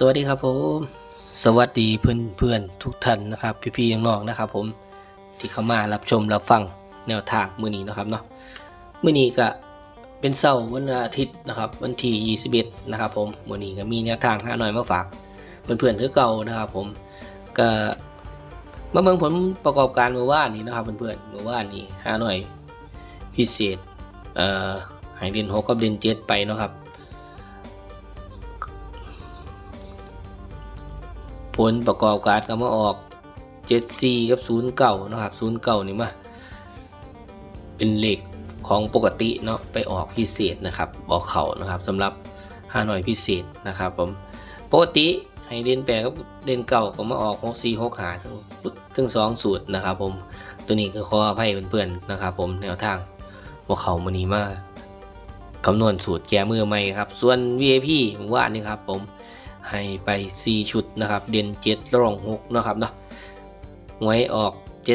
สวัสดีครับผมสวัสดีเพื่อนเพื่อนทุกท่านนะครับ พี่ๆน้องๆนะครับ ผมที่เข้ามารับชมรับฟังแนวทางมือนี้นะครับเนาะมือนี้ก็เป็นเสาร์วันอาทิตย์นะครับ วันที่21นะครับ ผมมือนี้ก็มีแนวทางหาหน่อยมาฝากเพื่อนๆคือเก่านะครับ ผมก็มาเบิ่งผลประกอบการเมื่อวานนี้นะครับ เพื่อนๆเมื่อวานนี้หาหน่อยพิเศษเอ่อให้เดือน6กับเดือน7ไปนะครับ ผลประกอบการก็มาออก74กับ09นะครับ09นี่มาเป็นเลขของปกติเนาะไปออกพิเศษนะครับออกเขานะครับสำหรับฮานอยพิเศษนะครับผมปกติให้เด่นแปลกับเด่นเก่าก็มาออก64 6หาทั้งสองสูตรนะครับผมตัวนี้ก็ขออภัยเพื่อนๆนะครับผมแนวทางว่าเขามันนี้มาคำนวณสูตรแก้มือใหม่ครับ ส่วน VIP ผมว่านี่ครับผม ให้ไป 4 ชุดนะครับ เด่น7รอง6นะครับเนาะหวยออก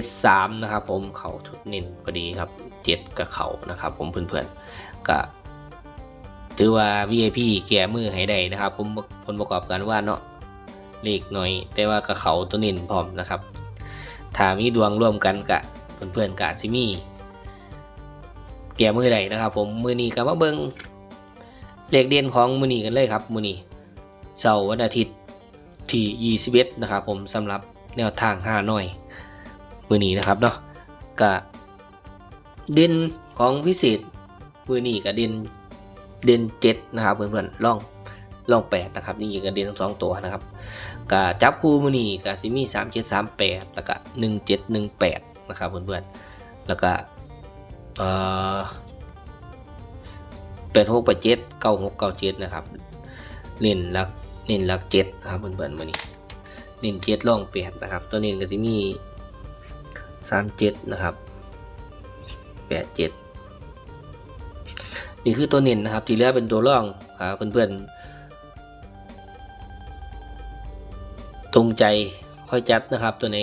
73 นะครับผมเขาชุดน้นพอดีครับ 7 กับเขานะครับ ผมเพื่อนๆก็ถือว่า VIP แก่มือให้ได้นะครับ ผมผลประกอบการว่าเนาะเลขหน่อย แต่ว่ากับเขาตัวน้นพร้อมนะครับถ้ามีดวงร่วมกันกับเพื่อนๆกับซิมี่แก่มือใดนะครับ ผมมือนี้ก็มาเบิงเลขเด่นของมือนี้กันเลยครับมือนี้ เสาร์วันอาทิตย์ที่21นะครับผมสำหรับแนวทาง5หน่อยมือนี้นะครับเนาะกะเด่นของพิเศษมือนี้กับเด่นเด่น7นะครับเพื่อนๆล่องล่อง8นะครับนี่ก็เด่นทั้งสองตัวนะครับกะจับคู่มือนี้กะซิมี3 7 3 8แล้วก็1 7 1 8นะครับเพื่อนๆแล้วก็เอ่อ8 6 8 7 9 6 9 7นะครับ เน้นลักเน้นลักเจ็ดนะครับเพื่อนๆมานี่เน้นเจ็ดล่องแปดนะครับ ตัวเน้นก็จะมีสามเจ็ดนะครับแปดเจ็ดนี่คือตัวเน้นนะครับที่เหลือเป็นตัวร่องครับเพื่อนๆตรงใจค่อยจัดนะครับตัวไหน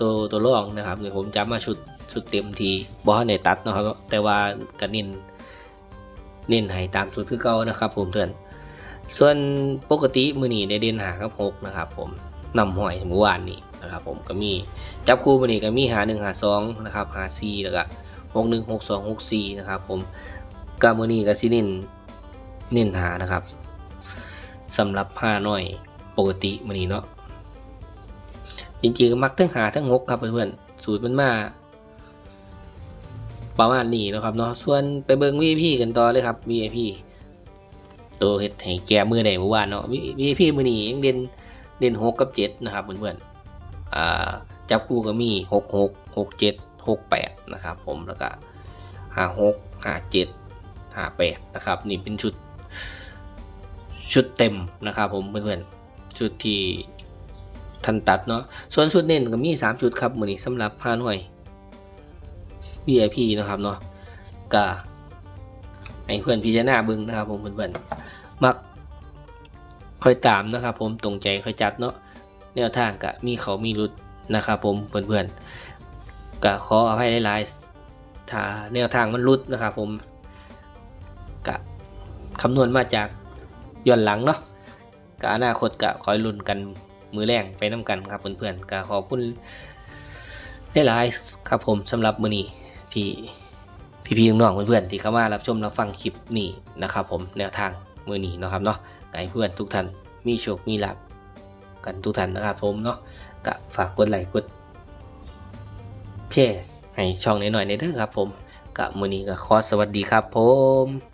ตัวตัวร่องนะครับเดี๋ยวผมจำมาชุดชุดเต็มทีบอสในตัดนะครับ แต่ว่าก็เน้นเน้นให้ตามชุดคือเก่านะครับ ผมเพื่อน ส่วนปกติมือนีในเดนหาครับหกนะครับผมนำหอยเมื่อวานนี้นะครับผมก็มีจับคู่มือนีก็มีหาหนึ่งหาสองนะครับหาสี่แล้วก็หกหนึ่งหกสองหกสี่นะครับผมกามือนีก็สิเน้นเน้นหานะครับสำหรับห้าหน่อยปกติมือนีเนาะจริงๆมักทั้งหาทั้งหกครับเพื่อนๆสูตรมันมาประมาณนี้นะครับเนาะส่วนไปเบิ่ง VIP กันต่อเลยครับ VIP ตัวเฮ็ดให้แก้มือได้เมื่อวานเนาะมีพี่มือนี้ยังเด่นเด่นหกกับเจ็ดนะครับเพื่อนๆอ่าจับคู่ก็มีหกหกหกเจ็ดหกแปดนะครับ ผมแล้วก็ห้าหกห้าเจ็ดห้าแปดนะครับ นี่เป็นชุดชุดเต็มนะครับ ผมเพื่อนๆชุดที่ทันตัดเนาะส่วนชุดเน้นก็มีสามชุดครับมือนี้สำหรับพาหน่วย VIP นะครับเนาะก็ ให้เพื่อนพิจารณาบึงนะครับ ผมเพื่อนๆมักคอยตามนะครับ ผมตรงใจคอยจัดเนาะแนวทางกะมีเขามีรุดนะครับ ผมเพื่อนๆกะขออภัยหลายๆถ้าแนวทางมันรุดนะครับ ผมกะคำนวณมาจากย้อนหลังเนาะกะอนาคตกะคอยลุ้นกันมือแรงไปน้ากันครับเพื่อนๆกะขอบคุณหลายๆครับผมสำหรับมือนี้ที่ พี่ๆน้องๆเพื่อนๆที่เข้ามารับชมรับฟังคลิปนี้นะครับ ผมแนวทางมือนี้เนาะครับเนาะให้เพื่อนทุกท่านมีโชคมีลาบกันทุกท่านนะครับผมเนาะก็ฝากกดไลค์กดแชร์ให้ช่องหน่อยๆในเด้อครับ ผมกับมือนี้ก็ขอสวัสดีครับ ผม